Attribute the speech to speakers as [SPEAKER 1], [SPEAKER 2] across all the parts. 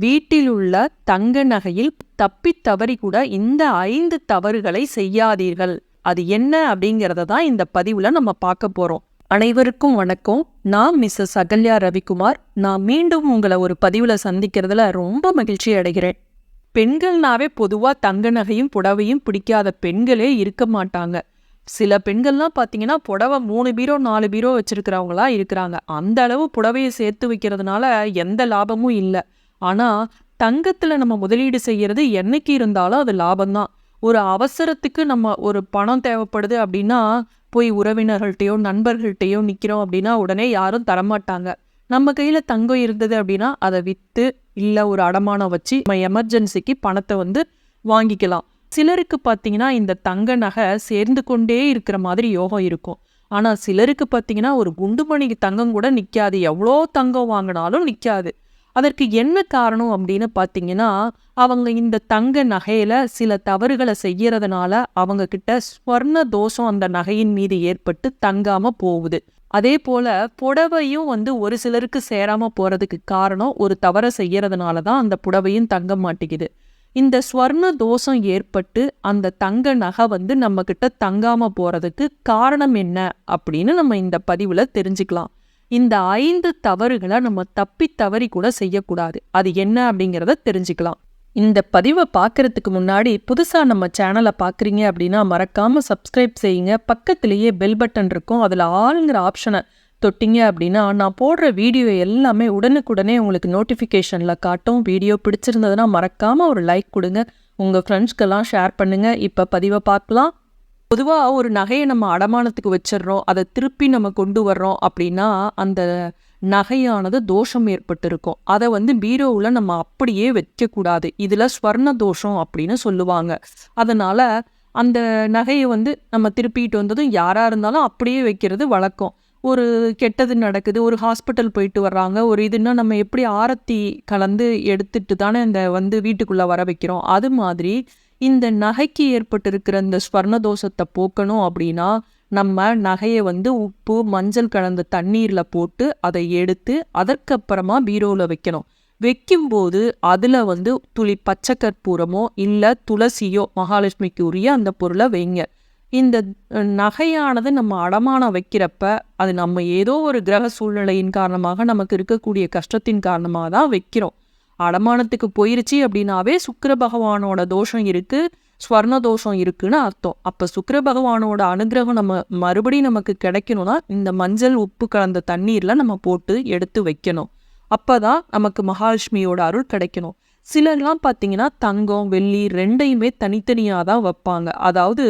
[SPEAKER 1] வீட்டில் உள்ள தங்க நகையில் தப்பித் தவறி கூட இந்த ஐந்து தவறுகளை செய்யாதீர்கள். அது என்ன அப்படிங்கிறத தான் இந்த பதிவுல நம்ம பார்க்க போறோம். அனைவருக்கும் வணக்கம். நான் மிஸ்ஸஸ் அகல்யா ரவிக்குமார். நான் மீண்டும் உங்களை ஒரு பதிவுல சந்திக்கிறதுல ரொம்ப மகிழ்ச்சி அடைகிறேன். பெண்கள்னாவே பொதுவாக தங்க நகையும் புடவையும் பிடிக்காத பெண்களே இருக்க மாட்டாங்க. சில பெண்கள்லாம் பார்த்தீங்கன்னா புடவை மூணு பீரோ நாலு பீரோ வச்சிருக்கிறவங்களா இருக்கிறாங்க. அந்த அளவு புடவையை சேர்த்து வைக்கிறதுனால எந்த லாபமும் இல்லை. ஆனால் தங்கத்தில் நம்ம முதலீடு செய்கிறது என்னைக்கு இருந்தாலும் அது லாபம்தான். ஒரு அவசரத்துக்கு நம்ம ஒரு பணம் தேவைப்படுது அப்படின்னா போய் உறவினர்கள்ட்டையோ நண்பர்கள்ட்டையோ நிற்கிறோம் அப்படின்னா உடனே யாரும் தரமாட்டாங்க. நம்ம கையில் தங்கம் இருந்தது அப்படின்னா அதை விற்று இல்லை ஒரு அடமானம் வச்சு நம்ம எமர்ஜென்சிக்கு பணத்தை வந்து வாங்கிக்கலாம். சிலருக்கு பார்த்தீங்கன்னா இந்த தங்க நகை சேர்ந்து கொண்டே இருக்கிற மாதிரி யோகம் இருக்கும். ஆனால் சிலருக்கு பார்த்தீங்கன்னா ஒரு குண்டுமணிக்கு தங்கம் கூட நிற்காது எவ்வளோ தங்கம் வாங்கினாலும் நிற்காது அதற்கு என்ன காரணம் அப்படின்னு பார்த்தீங்கன்னா அவங்க இந்த தங்க நகையில் சில தவறுகளை செய்யறதுனால அவங்க கிட்ட ஸ்வர்ண தோஷம் அந்த நகையின் மீது ஏற்பட்டு தங்காம போகுது. அதே போல புடவையும் வந்து ஒரு சிலருக்கு சேராம போறதுக்கு காரணம் ஒரு தவறை செய்யறதுனால தான் அந்த புடவையும் தங்க மாட்டேங்குது. இந்த ஸ்வர்ண தோஷம் ஏற்பட்டு அந்த தங்க நகை வந்து நம்மக்கிட்ட தங்காமல் போகிறதுக்கு காரணம் என்ன அப்படின்னு நம்ம இந்த பதிவில் தெரிஞ்சுக்கலாம். இந்த ஐந்து தவறுகளை நம்ம தப்பி தவறி கூட செய்யக்கூடாது. அது என்ன அப்படிங்கிறத தெரிஞ்சுக்கலாம். இந்த பதிவை பார்க்கறதுக்கு முன்னாடி புதுசாக நம்ம சேனலை பார்க்குறீங்க அப்படின்னா மறக்காமல் சப்ஸ்கிரைப் செய்யுங்க. பக்கத்துலேயே பெல் பட்டன் இருக்கும். அதில் ஆளுங்கிற ஆப்ஷனை தொட்டிங்க அப்படின்னா நான் போடுற வீடியோ எல்லாமே உடனுக்குடனே உங்களுக்கு நோட்டிஃபிகேஷனில் காட்டும். வீடியோ பிடிச்சிருந்ததுன்னா மறக்காமல் ஒரு லைக் கொடுங்க. உங்கள் ஃப்ரெண்ட்ஸ்க்கெல்லாம் ஷேர் பண்ணுங்கள் இப்போ பதிவை பார்க்கலாம். பொதுவாக ஒரு நகையை நம்ம அடமானத்துக்கு வச்சிடுறோம் அதை திருப்பி நம்ம கொண்டு வர்றோம் அப்படின்னா அந்த நகையானது தோஷம் ஏற்பட்டிருக்கும். அதை வந்து பீரோவில் நம்ம அப்படியே வைக்கக்கூடாது. இதில் ஸ்வர்ண தோஷம் அப்படின்னு சொல்லுவாங்க. அதனால் அந்த நகையை வந்து நம்ம திருப்பிட்டு வந்ததும் யாராக இருந்தாலும் அப்படியே வைக்கிறது வழக்கம். ஒரு கெட்டது நடக்குது ஒரு ஹாஸ்பிட்டல் போயிட்டு வர்றாங்க ஒரு இதுன்னா நம்ம எப்படி ஆரத்தி கலந்து எடுத்துட்டு தானே இந்த வந்து வீட்டுக்குள்ளே வர வைக்கிறோம். அது மாதிரி இந்த நகைக்கு ஏற்பட்டிருக்கிற இந்த ஸ்வர்ண தோஷத்தை போக்கணும் அப்படின்னா நம்ம நகையை வந்து உப்பு மஞ்சள் கலந்த தண்ணீரில் போட்டு அதை எடுத்து அதற்கப்புறமா பீரோவில் வைக்கணும். வைக்கும்போது அதில் வந்து துளி பச்சை கற்பூரமோ இல்லை துளசியோ மகாலட்சுமிக்கு உரிய அந்த பொருளை வைங்க. இந்த நகையானது நம்ம அடமானம் வைக்கிறப்ப அது நம்ம ஏதோ ஒரு கிரக சூழ்நிலையின் காரணமாக நமக்கு இருக்கக்கூடிய கஷ்டத்தின் காரணமாக தான் வைக்கிறோம். அடமானத்துக்கு போயிருச்சு அப்படின்னாவே சுக்கர பகவானோட தோஷம் இருக்குது ஸ்வர்ண தோஷம் இருக்குன்னு அர்த்தம். அப்போ சுக்கிர பகவானோட அனுகிரகம் நம்ம மறுபடியும் நமக்கு கிடைக்கணும்னா இந்த மஞ்சள் உப்பு கலந்த தண்ணீரில் நம்ம போட்டு எடுத்து வைக்கணும். அப்போ தான் நமக்கு மகாலட்சுமியோட அருள் கிடைக்கணும். சிலர்லாம் பார்த்தீங்கன்னா தங்கம் வெள்ளி ரெண்டையுமே தனித்தனியாக தான் வைப்பாங்க. அதாவது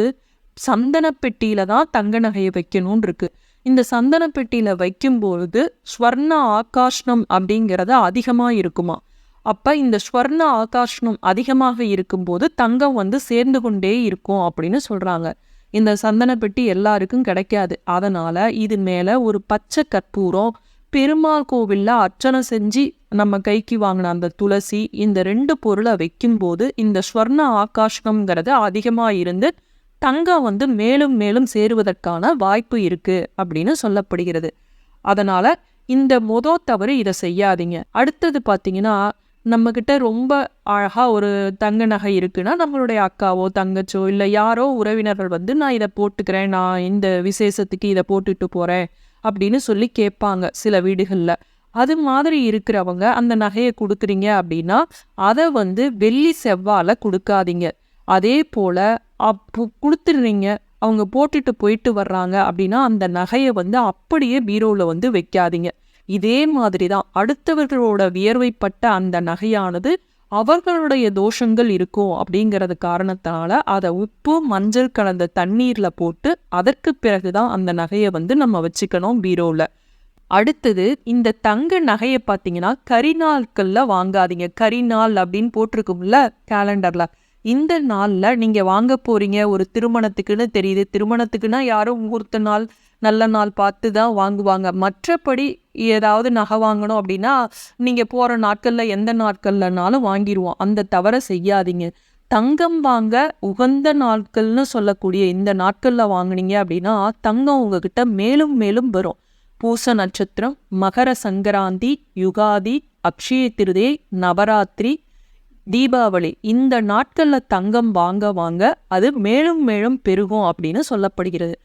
[SPEAKER 1] சந்தன பெட்டியில தான் தங்க நகையை வைக்கணும்னு இருக்கு. இந்த சந்தன பெட்டியில வைக்கும்பொழுது ஸ்வர்ண ஆகாஷ்ணம் அப்படிங்கிறது அதிகமாக இருக்குமா? அப்போ இந்த ஸ்வர்ண ஆகாஷ்ணம் அதிகமாக இருக்கும்போது தங்கம் வந்து சேர்ந்து கொண்டே இருக்கும் அப்படின்னு சொல்றாங்க. இந்த சந்தன பெட்டி எல்லாருக்கும் கிடைக்காது. அதனால இது மேல ஒரு பச்சை கற்பூரம் பெருமாள் கோவில்ல அர்ச்சனை செஞ்சு நம்ம கைக்கு வாங்கின அந்த துளசி இந்த ரெண்டு பொருளை வைக்கும்போது இந்த ஸ்வர்ண ஆகாஷ்ணம்ங்கிறது அதிகமாக இருந்து தங்கம் வந்து மேலும் மேலும் சேருவதற்கான வாய்ப்பு இருக்கு அப்படின்னு சொல்லப்படுகிறது. அதனால இந்த மொதல் தவறு இதை செய்யாதீங்க. அடுத்தது பார்த்தீங்கன்னா நம்மக்கிட்ட ரொம்ப அழகாக ஒரு தங்க நகை இருக்குன்னா நம்மளுடைய அக்காவோ தங்கச்சோ இல்லை யாரோ உறவினர்கள் வந்து நான் இதை போட்டுக்கிறேன் நான் இந்த விசேஷத்துக்கு இதை போட்டுட்டு போகிறேன் அப்படின்னு சொல்லி கேட்பாங்க சில வீடுகளில். அது மாதிரி இருக்கிறவங்க அந்த நகையை கொடுக்குறீங்க அப்படின்னா அதை வந்து வெள்ளி செவ்வால கொடுக்காதீங்க. அதே போல் அப்போ கொடுத்துடுறீங்க அவங்க போட்டுட்டு போயிட்டு வர்றாங்க அப்படின்னா அந்த நகையை வந்து அப்படியே பீரோவில் வந்து வைக்காதீங்க. இதே மாதிரி தான் அடுத்தவர்களோட வியர்வைப்பட்ட அந்த நகையானது அவர்களுடைய தோஷங்கள் இருக்கும் அப்படிங்கிறது காரணத்தினால அதை உப்பு மஞ்சள் கலந்த தண்ணீரில் போட்டு அதற்கு பிறகுதான் அந்த நகையை வந்து நம்ம வச்சுக்கணும் பீரோவில் அடுத்தது இந்த தங்க நகையை பார்த்தீங்கன்னா கரிநாட்களில் வாங்காதீங்க. கரிநாள் அப்படின்னு போட்டிருக்கும்ல கேலண்டரில் இந்த நாளில் நீங்கள் வாங்க போகிறீங்க ஒரு திருமணத்துக்குன்னு தெரியுது. திருமணத்துக்குன்னா யாரும் முகூர்த்த நாள் நல்ல நாள் பார்த்து தான் வாங்குவாங்க. மற்றபடி ஏதாவது நகை வாங்கணும் அப்படின்னா நீங்கள் போகிற நாட்களில் எந்த நாட்கள்லனாலும் வாங்கிடுவோம் அந்த தவறை செய்யாதீங்க. தங்கம் வாங்க உகந்த நாட்கள்னு சொல்லக்கூடிய இந்த நாட்களில் வாங்குனீங்க அப்படின்னா தங்கம் உங்ககிட்ட மேலும் மேலும் வரும். பூச நட்சத்திரம் மகர சங்கராந்தி யுகாதி அக்ஷய திருதே நவராத்திரி தீபாவளி. இந்த நாட்களில் தங்கம் வாங்க வாங்க அது மேலும் மேலும் பெருகும் அப்படின்னு சொல்லப்படுகிறது.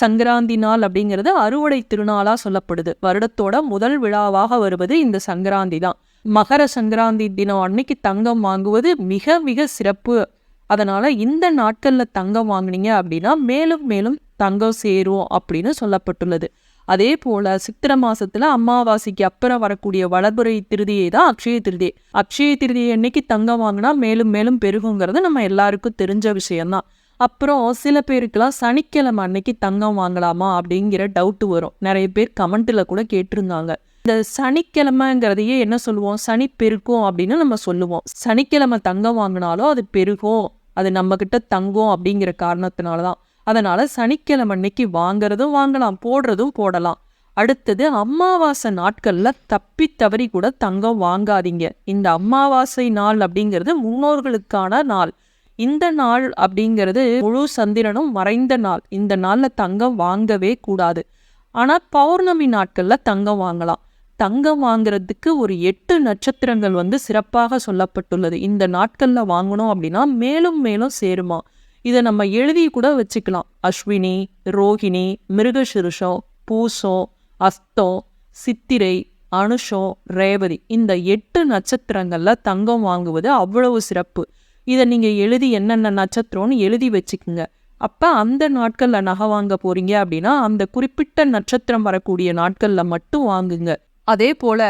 [SPEAKER 1] சங்கராந்தி நாள் அப்படிங்கிறது அறுவடை திருநாளாக சொல்லப்படுது. வருடத்தோட முதல் விழாவாக வருவது இந்த சங்கராந்தி தான். மகர சங்கராந்தி தினம் அன்னைக்கு தங்கம் வாங்குவது மிக மிக சிறப்பு. அதனால் இந்த நாட்களில் தங்கம் வாங்குனீங்க அப்படின்னா மேலும் மேலும் தங்கம் சேரும் அப்படின்னு சொல்லப்பட்டுள்ளது. அதே போல சித்திர மாசத்துல அமாவாசைக்கு அப்புறம் வரக்கூடிய வளர்புறை திருதியை தான் அக்ஷய திருதி. அக்ஷய திருதியை அன்னைக்கு தங்கம் வாங்கினா மேலும் மேலும் பெருகுங்கிறது நம்ம எல்லாருக்கும் தெரிஞ்ச விஷயம்தான். அப்புறம் சில பேருக்கெல்லாம் சனிக்கிழமை அன்னைக்கு தங்கம் வாங்கலாமா அப்படிங்கிற டவுட்டு வரும். நிறைய பேர் கமெண்ட்டில் கூட கேட்டிருந்தாங்க. இந்த சனிக்கிழமைங்கிறதையே என்ன சொல்லுவோம்? சனி பெருக்கும் அப்படின்னு நம்ம சொல்லுவோம். சனிக்கிழமை தங்கம் வாங்கினாலும் அது பெருகும். அது நம்மக்கிட்ட தங்கும் அப்படிங்கிற காரணத்தினால தான் அதனால் சனிக்கிழமை அன்னைக்கு வாங்குறதும் வாங்கலாம் போடுறதும் போடலாம். அடுத்தது அமாவாசை நாட்களில் தப்பி தவறி கூட தங்கம் வாங்காதீங்க. இந்த அமாவாசை நாள் அப்படிங்கிறது முன்னோர்களுக்கான நாள். இந்த நாள் அப்படிங்கிறது முழு சந்திரனும் மறைந்த நாள். இந்த நாள்ல தங்கம் வாங்கவே கூடாது. ஆனால் பௌர்ணமி நாட்கள்ல தங்கம் வாங்கலாம். தங்கம் வாங்குறதுக்கு ஒரு எட்டு நட்சத்திரங்கள் வந்து சிறப்பாக சொல்லப்பட்டுள்ளது. இந்த நாட்கள்ல வாங்கணும் அப்படின்னா மேலும் மேலும் சேருமா. இதை நம்ம எழுதி கூட வச்சுக்கலாம். அஸ்வினி ரோஹிணி மிருகசிருஷம் பூசம் அஸ்தம் சித்திரை அனுஷம் ரேவதி. இந்த எட்டு நட்சத்திரங்கள்ல தங்கம் வாங்குவது அவ்வளவு சிறப்பு. இதை நீங்கள் எழுதி என்னென்ன நட்சத்திரம்னு எழுதி வச்சுக்குங்க. அப்போ அந்த நாட்களில் நகை வாங்க போகிறீங்க அப்படின்னா அந்த குறிப்பிட்ட நட்சத்திரம் வரக்கூடிய நாட்களில் மட்டும் வாங்குங்க. அதே போல்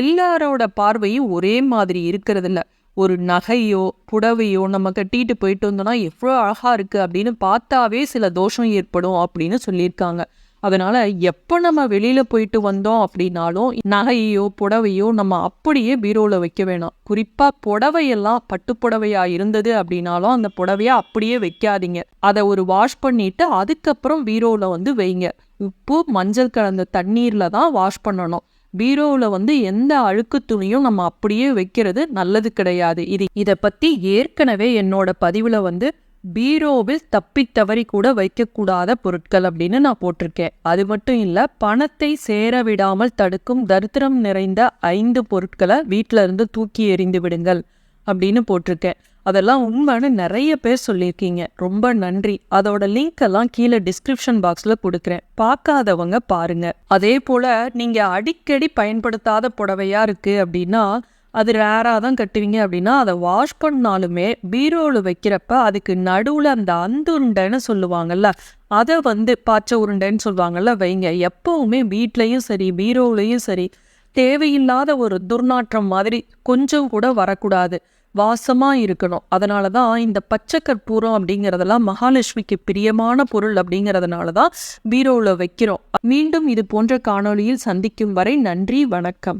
[SPEAKER 1] எல்லாரோட பார்வையும் ஒரே மாதிரி இருக்கிறதில்ல. ஒரு நகையோ புடவையோ நம்ம கட்டிட்டு போயிட்டு வந்தோம்னா எவ்வளோ அழகாக இருக்குது அப்படின்னு பார்த்தாவே சில தோஷம் ஏற்படும் அப்படின்னு சொல்லியிருக்காங்க. அதனால எப்போ நம்ம வெளியில போயிட்டு வந்தோம் அப்படின்னாலும் நகையோ புடவையோ நம்ம அப்படியே பீரோவில் வைக்க வேணாம். குறிப்பா புடவையெல்லாம் பட்டு புடவையா இருந்தது அப்படின்னாலும் அந்த புடவைய அப்படியே வைக்காதீங்க. அதை ஒரு வாஷ் பண்ணிட்டு அதுக்கப்புறம் பீரோவில் வந்து வைங்க. உப்பு மஞ்சள் கலந்த தண்ணீர்ல தான் வாஷ் பண்ணணும். பீரோவில் வந்து எந்த அழுக்கு துணியும் நம்ம அப்படியே வைக்கிறது நல்லது கிடையாது. இது இதை பற்றி ஏற்கனவே என்னோட பதிவில் வந்து பீரோவில் தப்பி தவறி கூட வைக்கக்கூடாத பொருட்கள் அப்படின்னு நான் போட்டிருக்கேன். அது மட்டும் இல்லை பணத்தை சேர விடாமல் தடுக்கும் தரித்திரம் நிறைந்த ஐந்து பொருட்களை வீட்டில இருந்து தூக்கி எறிந்து விடுங்கள் அப்படின்னு போட்டிருக்கேன். அதெல்லாம் உண்மைன்னு நிறைய பேர் சொல்லியிருக்கீங்க. ரொம்ப நன்றி. அதோட லிங்க் எல்லாம் கீழே டிஸ்கிரிப்ஷன் பாக்ஸ்ல கொடுக்குறேன். பார்க்காதவங்க பாருங்க. அதே போல நீங்க அடிக்கடி பயன்படுத்தாத புடவையா இருக்கு அப்படின்னா அது ரேராக தான் கட்டுவீங்க அப்படின்னா அதை வாஷ் பண்ணாலுமே பீரோவில் வைக்கிறப்ப அதுக்கு நடுவில் அந்த அந்துருண்டைன்னு சொல்லுவாங்கல்ல அதை வந்து பாச்ச உருண்டைன்னு சொல்லுவாங்கல்ல வைங்க. எப்போவுமே வீட்லேயும் சரி பீரோவிலையும் சரி தேவையில்லாத ஒரு துர்நாற்றம் மாதிரி கொஞ்சம் கூட வரக்கூடாது. வாசமாக இருக்கணும். அதனால தான் இந்த பச்சை கற்பூரம் அப்படிங்கிறதெல்லாம் மகாலட்சுமிக்கு பிரியமான பொருள் அப்படிங்கிறதுனால தான் பீரோவில் வைக்கிறோம். மீண்டும் இது போன்ற காணொளியில் சந்திக்கும் வரை நன்றி வணக்கம்.